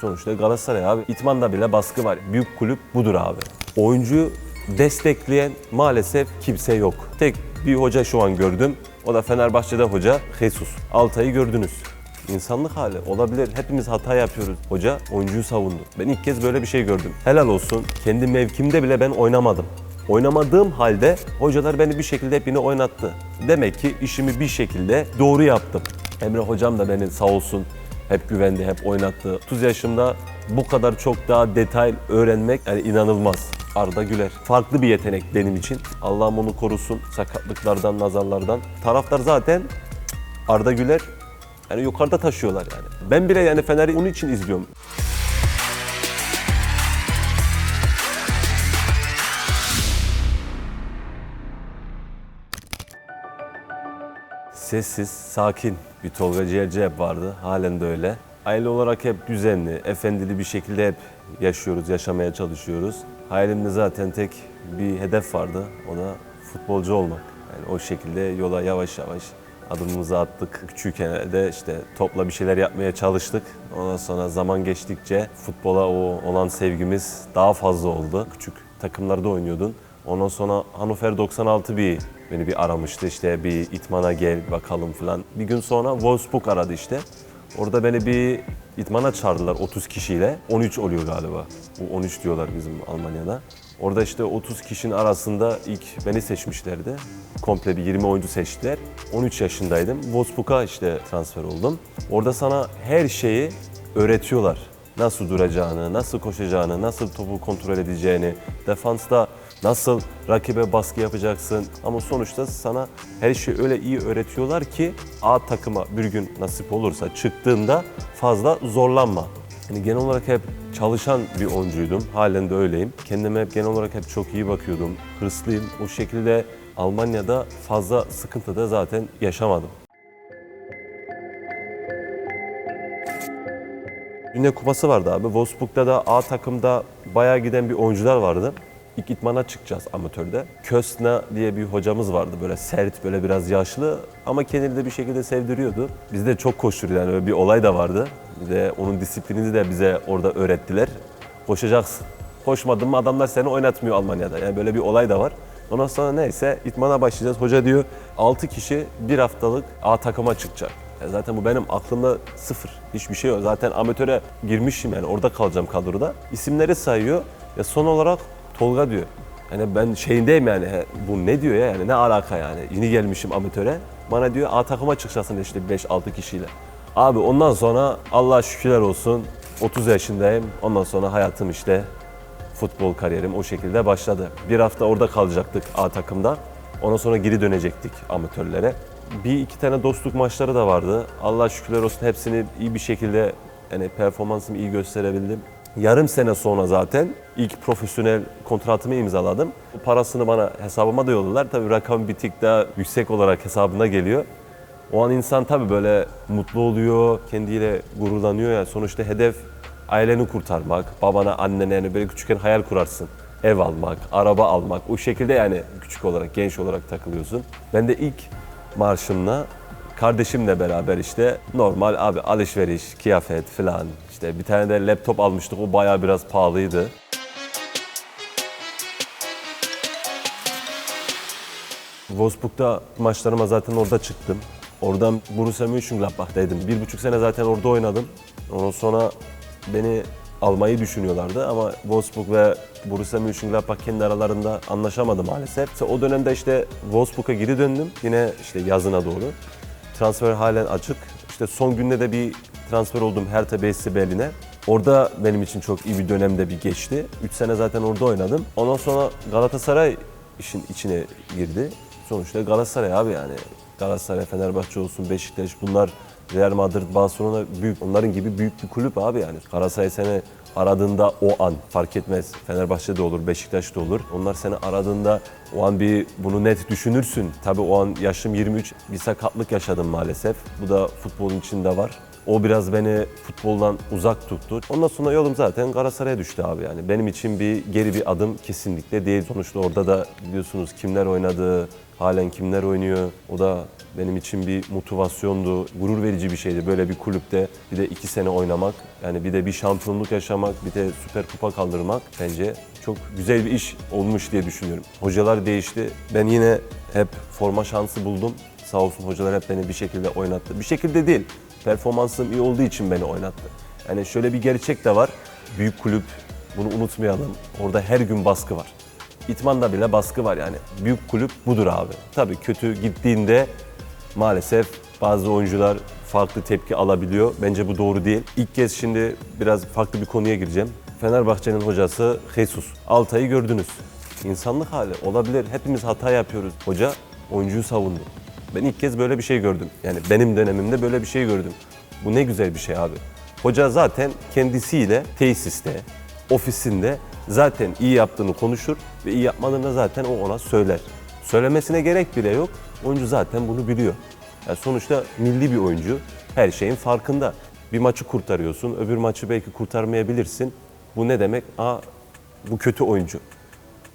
Sonuçta Galatasaray abi. İtman'da bile baskı var. Büyük kulüp budur abi. Oyuncuyu destekleyen maalesef kimse yok. Tek bir hoca şu an gördüm. O da Fenerbahçe'de hoca Jesus. Altay'ı gördünüz. İnsanlık hali olabilir. Hepimiz hata yapıyoruz. Hoca oyuncuyu savundu. Ben ilk kez böyle bir şey gördüm. Helal olsun. Kendi mevkimde bile ben oynamadım. Oynamadığım halde hocalar beni bir şekilde hep oynattı. Demek ki işimi bir şekilde doğru yaptım. Emre hocam da beni sağ olsun hep güvendi, hep oynattı. 30 yaşımda bu kadar çok daha detay öğrenmek yani inanılmaz. Arda Güler. Farklı bir yetenek benim için. Allah'ım onu korusun sakatlıklardan, nazarlardan. Taraftar zaten Arda Güler yani yukarıda taşıyorlar yani. Ben bile yani Fener'i onun için izliyorum. Sessiz, sakin bir Tolga Ciğerci hep vardı. Halen de öyle. Aile olarak hep düzenli, efendili bir şekilde hep yaşıyoruz, yaşamaya çalışıyoruz. Hayalimde zaten tek bir hedef vardı. O da futbolcu olmak. Yani o şekilde yola yavaş yavaş adımımızı attık. Küçükken de işte topla bir şeyler yapmaya çalıştık. Ondan sonra zaman geçtikçe futbola o olan sevgimiz daha fazla oldu. Küçük takımlarda oynuyordun. Ondan sonra Hannover 96 bir beni bir aramıştı işte bir itmana gel bakalım falan. Bir gün sonra Wolfsburg aradı işte. Orada beni bir itmana çağırdılar 30 kişiyle. 13 oluyor galiba. Bu 13 diyorlar bizim Almanya'da. Orada işte 30 kişinin arasında ilk beni seçmişlerdi. Komple bir 20 oyuncu seçtiler. 13 yaşındaydım. Wolfsburg'a işte transfer oldum. Orada sana her şeyi öğretiyorlar. Nasıl duracağını, nasıl koşacağını, nasıl topu kontrol edeceğini, defansta nasıl rakibe baskı yapacaksın. Ama sonuçta sana her şeyi öyle iyi öğretiyorlar ki A takıma bir gün nasip olursa çıktığında fazla zorlanma. Yani genel olarak hep çalışan bir oyuncuydum. Halen de öyleyim. Kendime hep genel olarak hep çok iyi bakıyordum. Hırslıyım. O şekilde Almanya'da fazla sıkıntı da zaten yaşamadım. Dünya Kupası vardı abi. Wolfsburg'da da A takımda bayağı giden bir oyuncular vardı. İlk itmana çıkacağız amatörde. Kösna diye bir hocamız vardı böyle sert, böyle biraz yaşlı ama kendini de bir şekilde sevdiriyordu. Biz de çok koşturuyor yani öyle bir olay da vardı. Bir de onun disiplinini de bize orada öğrettiler. Koşacaksın. Koşmadın mı adamlar seni oynatmıyor Almanya'da. Yani böyle bir olay da var. Ondan sonra neyse itmana başlayacağız. Hoca diyor 6 kişi bir haftalık A takıma çıkacak. Ya zaten bu benim aklımda sıfır. Hiçbir şey yok. Zaten amatöre girmişim yani orada kalacağım kadroda. İsimleri sayıyor. Ya son olarak Tolga diyor. Yani ben şeyindeyim yani bu ne diyor ya yani ne alaka yani. Yeni gelmişim amatöre. Bana diyor A takıma çıkacaksın işte 5-6 kişiyle. Abi ondan sonra Allah şükürler olsun 30 yaşındayım. Ondan sonra hayatım işte futbol kariyerim o şekilde başladı. Bir hafta orada kalacaktık A takımda. Ondan sonra geri dönecektik amatörlere. Bir iki tane dostluk maçları da vardı. Allah şükürler olsun hepsini iyi bir şekilde yani performansımı iyi gösterebildim. Yarım sene sonra zaten ilk profesyonel kontratımı imzaladım. Parasını bana hesabıma da yolladılar. Tabii rakam bir tık daha yüksek olarak hesabına geliyor. O an insan tabii böyle mutlu oluyor, kendiyle gururlanıyor ya. Sonuçta hedef aileni kurtarmak, babana, annene yani böyle küçükken hayal kurarsın. Ev almak, araba almak, o şekilde yani küçük olarak, genç olarak takılıyorsun. Ben de ilk marşımla kardeşimle beraber işte normal abi alışveriş, kıyafet falan işte bir tane de laptop almıştık o bayağı biraz pahalıydı. Wolfsburg'da maçlarıma zaten orada çıktım. Oradan Borussia Mönchengladbach'taydım. Bir buçuk sene zaten orada oynadım. Ondan sonra beni almayı düşünüyorlardı ama Wolfsburg ve Borussia Mönchengladbach kendi aralarında anlaşamadı maalesef. O dönemde işte Wolfsburg'a geri döndüm. Yine işte yazına doğru. Transfer halen açık. İşte son günde de bir transfer oldum Hertha BSC Berlin'e. Orada benim için çok iyi bir dönemde bir geçti. 3 sene zaten orada oynadım. Ondan sonra Galatasaray işin içine girdi. Sonuçta Galatasaray abi yani. Galatasaray, Fenerbahçe olsun, Beşiktaş bunlar Real Madrid, Barcelona büyük onların gibi büyük bir kulüp abi yani. Galatasaray seni aradığında o an fark etmez. Fenerbahçe de olur, Beşiktaş da olur. Onlar seni aradığında o an bir bunu net düşünürsün. Tabii o an yaşım 23 bir sakatlık yaşadım maalesef. Bu da futbolun içinde var. O biraz beni futboldan uzak tuttu. Ondan sonra yolum zaten Galatasaray'a düştü abi yani. Benim için bir geri bir adım kesinlikle değil. Sonuçta orada da biliyorsunuz kimler oynadı, Halen kimler oynuyor? O da benim için bir motivasyondu, gurur verici bir şeydi. Böyle bir kulüpte bir de iki sene oynamak, yani bir de bir şampiyonluk yaşamak, bir de süper kupa kaldırmak bence çok güzel bir iş olmuş diye düşünüyorum. Hocalar değişti. Ben yine hep forma şansı buldum. Sağ olsun hocalar hep beni bir şekilde oynattı. Bir şekilde değil, performansım iyi olduğu için beni oynattı. Yani şöyle bir gerçek de var. Büyük kulüp, bunu unutmayalım. Orada her gün baskı var. İtman'da bile baskı var yani. Büyük kulüp budur abi. Tabii kötü gittiğinde maalesef bazı oyuncular farklı tepki alabiliyor. Bence bu doğru değil. İlk kez şimdi biraz farklı bir konuya gireceğim. Fenerbahçe'nin hocası Jesus. Altay'ı gördünüz. İnsanlık hali olabilir. Hepimiz hata yapıyoruz. Hoca oyuncuyu savundu. Ben ilk kez böyle bir şey gördüm. Yani benim dönemimde böyle bir şey gördüm. Bu ne güzel bir şey abi. Hoca zaten kendisiyle tesiste, ofisinde zaten iyi yaptığını konuşur ve iyi yapmadığını zaten o ona söyler. Söylemesine gerek bile yok. Oyuncu zaten bunu biliyor. Yani sonuçta milli bir oyuncu her şeyin farkında. Bir maçı kurtarıyorsun, öbür maçı belki kurtarmayabilirsin. Bu ne demek? Aa bu kötü oyuncu.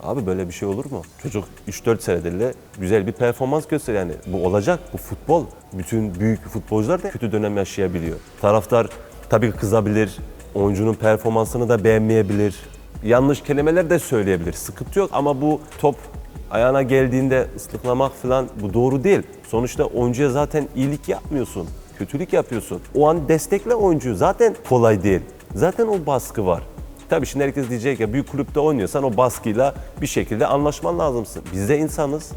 Abi böyle bir şey olur mu? Çocuk 3-4 senedir de güzel bir performans gösteriyor. Yani bu olacak, bu futbol. Bütün büyük futbolcular da kötü dönem yaşayabiliyor. Taraftar tabii kızabilir, oyuncunun performansını da beğenmeyebilir. Yanlış kelimeler de söyleyebilir. Sıkıntı yok ama bu top ayağına geldiğinde ıslıklamak falan bu doğru değil. Sonuçta oyuncuya zaten iyilik yapmıyorsun. Kötülük yapıyorsun. O an destekle oyuncuyu. Zaten kolay değil. Zaten o baskı var. Tabii şimdi herkes diyecek ya büyük kulüpte oynuyorsan o baskıyla bir şekilde anlaşman lazımsın. Biz de insanız.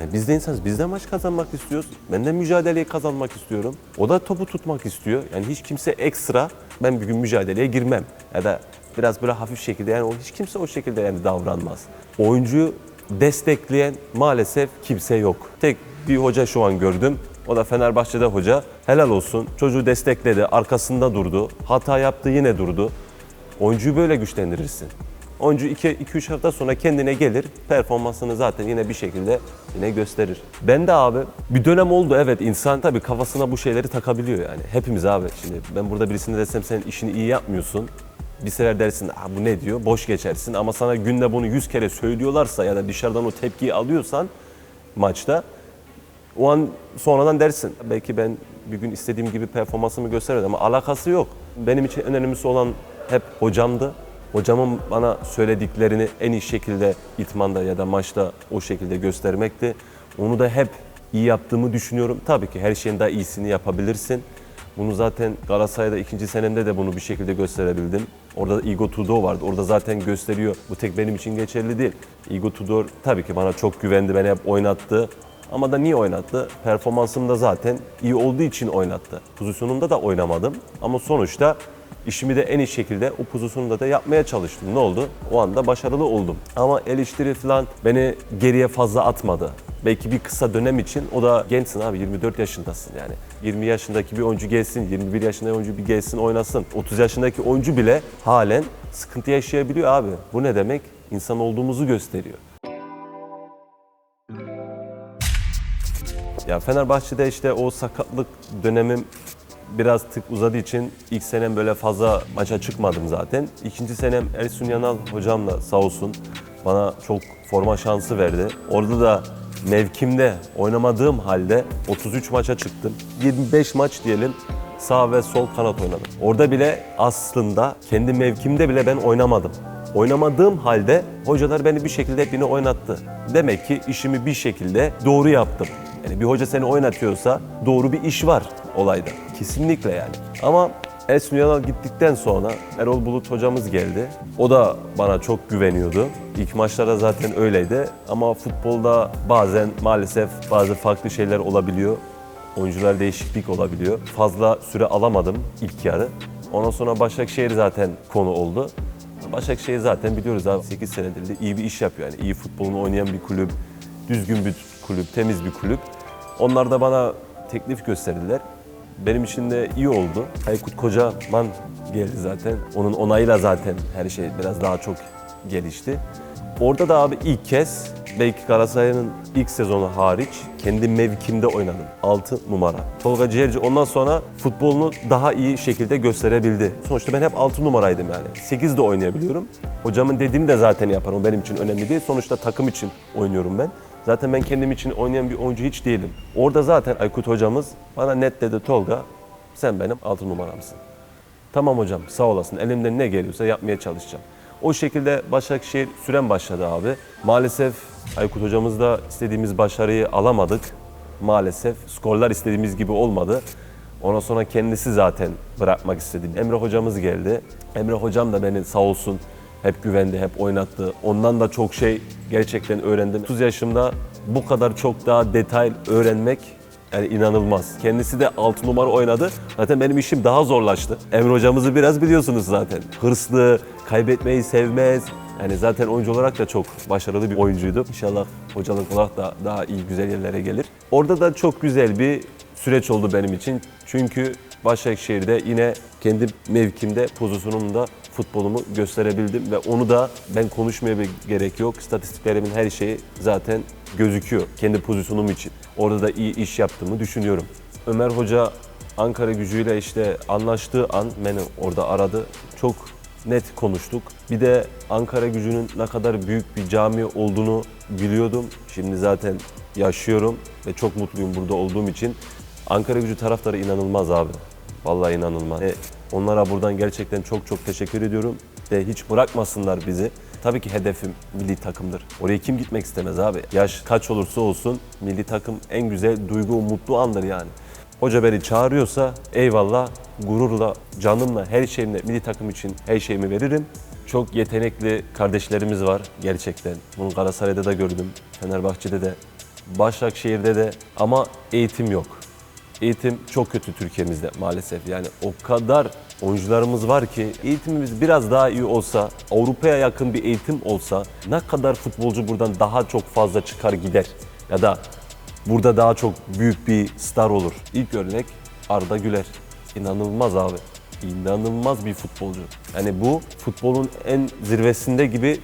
Yani biz de insanız. Biz de maç kazanmak istiyoruz. Ben de mücadeleyi kazanmak istiyorum. O da topu tutmak istiyor. Yani hiç kimse ekstra ben bir gün mücadeleye girmem. Ya da biraz böyle hafif şekilde yani o hiç kimse o şekilde yani davranmaz. Oyuncuyu destekleyen maalesef kimse yok. Tek bir hoca şu an gördüm. O da Fenerbahçe'de hoca. Helal olsun. Çocuğu destekledi, arkasında durdu. Hata yaptı yine durdu. Oyuncuyu böyle güçlendirirsin. Oyuncu 2-3 hafta sonra kendine gelir, performansını zaten yine bir şekilde yine gösterir. Ben de abi bir dönem oldu evet insan tabii kafasına bu şeyleri takabiliyor yani. Hepimiz abi şimdi ben burada birisine desem sen işini iyi yapmıyorsun. Bir sefer dersin ah bu ne diyor boş geçersin ama sana günde bunu 100 kere söylüyorlarsa ya da dışarıdan o tepkiyi alıyorsan maçta o an sonradan dersin. Belki ben bir gün istediğim gibi performansımı gösteremedim ama alakası yok. Benim için en önemlisi olan hep hocamdı. Hocamın bana söylediklerini en iyi şekilde itmanda ya da maçta o şekilde göstermekti. Onu da hep iyi yaptığımı düşünüyorum. Tabii ki her şeyin daha iyisini yapabilirsin. Bunu zaten Galatasaray'da ikinci senemde de bunu bir şekilde gösterebildim. Orada da Igor Tudor vardı. Orada zaten gösteriyor. Bu tek benim için geçerli değil. Igor Tudor tabii ki bana çok güvendi. Beni hep oynattı. Ama da niye oynattı? Performansım da zaten iyi olduğu için oynattı. Pozisyonumda da oynamadım. Ama sonuçta işimi de en iyi şekilde o pozisyonda da yapmaya çalıştım. Ne oldu? O anda başarılı oldum. Ama eleştiri falan beni geriye fazla atmadı. Belki bir kısa dönem için o da gençsin abi 24 yaşındasın yani. 20 yaşındaki bir oyuncu gelsin, 21 yaşındaki oyuncu bir gelsin oynasın. 30 yaşındaki oyuncu bile halen sıkıntı yaşayabiliyor abi. Bu ne demek? İnsan olduğumuzu gösteriyor. Ya Fenerbahçe'de işte o sakatlık dönemim biraz tık uzadığı için ilk senem böyle fazla maça çıkmadım zaten. İkinci senem Ersun Yanal hocamla sağ olsun bana çok forma şansı verdi. Orada da mevkimde oynamadığım halde 33 maça çıktım. 25 maç diyelim sağ ve sol kanat oynadım. Orada bile aslında kendi mevkimde bile ben oynamadım. Oynamadığım halde hocalar beni bir şekilde hep oynattı. Demek ki işimi bir şekilde doğru yaptım. Yani bir hoca seni oynatıyorsa doğru bir iş var olayda. Kesinlikle yani. Ama Ersun Yanal gittikten sonra Erol Bulut hocamız geldi. O da bana çok güveniyordu. İlk maçlarda zaten öyleydi. Ama futbolda bazen maalesef bazı farklı şeyler olabiliyor. Oyuncular değişiklik olabiliyor. Fazla süre alamadım ilk yarı. Ondan sonra Başakşehir zaten konu oldu. Başakşehir zaten biliyoruz abi 8 senedir de iyi bir iş yapıyor. Yani iyi futbolunu oynayan bir kulüp, düzgün bir kulüp, temiz bir kulüp. Onlar da bana teklif gösterdiler. Benim için de iyi oldu. Aykut Kocaman geldi zaten. Onun onayıyla zaten her şey biraz daha çok gelişti. Orada da abi ilk kez belki Galatasaray'ın ilk sezonu hariç kendi mevkimde oynadım. 6 numara. Tolga Ciğerci ondan sonra futbolunu daha iyi şekilde gösterebildi. Sonuçta ben hep 6 numaraydım yani. 8 de oynayabiliyorum. Hocamın dediğini de zaten yaparım. O benim için önemli değil. Sonuçta takım için oynuyorum ben. Zaten ben kendim için oynayan bir oyuncu hiç değilim. Orada zaten Aykut hocamız bana net dedi Tolga sen benim altı numaramsın. Tamam hocam sağ olasın elimden ne geliyorsa yapmaya çalışacağım. O şekilde Başakşehir süren başladı abi. Maalesef Aykut hocamız da istediğimiz başarıyı alamadık. Maalesef skorlar istediğimiz gibi olmadı. Ondan sonra kendisi zaten bırakmak istedi. Emre hocamız geldi. Emre hocam da beni sağ olsun hep güvendi, hep oynattı. Ondan da çok şey gerçekten öğrendim. 30 yaşımda bu kadar çok daha detay öğrenmek yani inanılmaz. Kendisi de 6 numara oynadı. Zaten benim işim daha zorlaştı. Emre hocamızı biraz biliyorsunuz zaten. Hırslı, kaybetmeyi sevmez. Yani zaten oyuncu olarak da çok başarılı bir oyuncuydu. İnşallah hocalık olarak da daha iyi güzel yerlere gelir. Orada da çok güzel bir süreç oldu benim için. Çünkü Başakşehir'de yine kendi mevkimde, pozisyonumda futbolumu gösterebildim ve onu da ben konuşmaya bir gerek yok. İstatistiklerimin her şeyi zaten gözüküyor kendi pozisyonum için. Orada da iyi iş yaptığımı düşünüyorum. Ömer Hoca Ankara gücüyle işte anlaştığı an beni orada aradı. Çok net konuştuk. Bir de Ankara gücünün ne kadar büyük bir cami olduğunu biliyordum. Şimdi zaten yaşıyorum ve çok mutluyum burada olduğum için. Ankara gücü taraftarı inanılmaz abi. Vallahi inanılmaz. E, onlara buradan gerçekten çok çok teşekkür ediyorum. Ve hiç bırakmasınlar bizi. Tabii ki hedefim milli takımdır. Oraya kim gitmek istemez abi? Yaş kaç olursa olsun milli takım en güzel duygu, mutlu andır yani. Hoca beni çağırıyorsa eyvallah, gururla, canımla, her şeyimle milli takım için her şeyimi veririm. Çok yetenekli kardeşlerimiz var gerçekten. Bunu Galatasaray'da da gördüm, Fenerbahçe'de de, Başakşehir'de de ama eğitim yok. Eğitim çok kötü Türkiye'mizde maalesef. Yani o kadar oyuncularımız var ki eğitimimiz biraz daha iyi olsa, Avrupa'ya yakın bir eğitim olsa ne kadar futbolcu buradan daha çok fazla çıkar gider. Ya da burada daha çok büyük bir star olur. İlk örnek Arda Güler. İnanılmaz abi. İnanılmaz bir futbolcu. Yani bu futbolun en zirvesinde gibi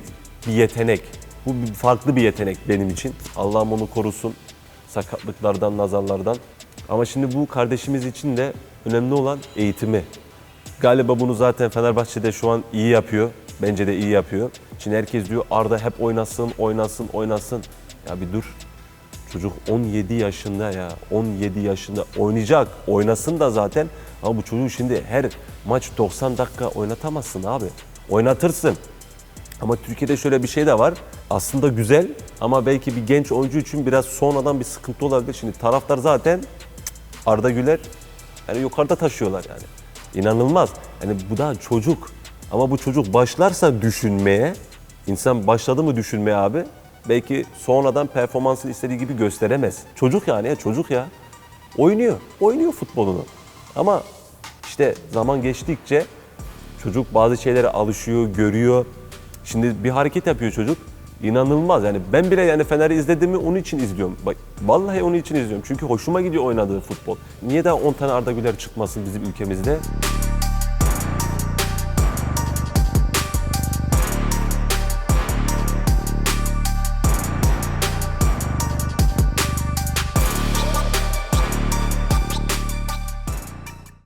bir yetenek. Bu bir farklı bir yetenek benim için. Allah'ım onu korusun sakatlıklardan, nazarlardan. Ama şimdi bu kardeşimiz için de önemli olan eğitimi. Galiba bunu zaten Fenerbahçe'de şu an iyi yapıyor. Bence de iyi yapıyor. Şimdi herkes diyor Arda hep oynasın, oynasın, oynasın. Ya bir dur. Çocuk 17 yaşında ya. 17 yaşında oynayacak. Oynasın da zaten. Ama bu çocuğu şimdi her maç 90 dakika oynatamazsın abi. Oynatırsın. Ama Türkiye'de şöyle bir şey de var. Aslında güzel ama belki bir genç oyuncu için biraz sonradan bir sıkıntı olabilir. Şimdi taraftar zaten Arda Güler yani yukarıda taşıyorlar yani. İnanılmaz. Yani bu daha çocuk. Ama bu çocuk başlarsa düşünmeye, insan başladı mı düşünmeye abi, belki sonradan performansını istediği gibi gösteremez. Çocuk yani ya çocuk ya. Oynuyor. Oynuyor futbolunu. Ama işte zaman geçtikçe çocuk bazı şeylere alışıyor, görüyor. Şimdi bir hareket yapıyor çocuk. İnanılmaz yani ben bile yani Fener'i izlediğimi onun için izliyorum. Bak vallahi onun için izliyorum. Çünkü hoşuma gidiyor oynadığı futbol. Niye daha 10 tane Arda Güler çıkmasın bizim ülkemizde?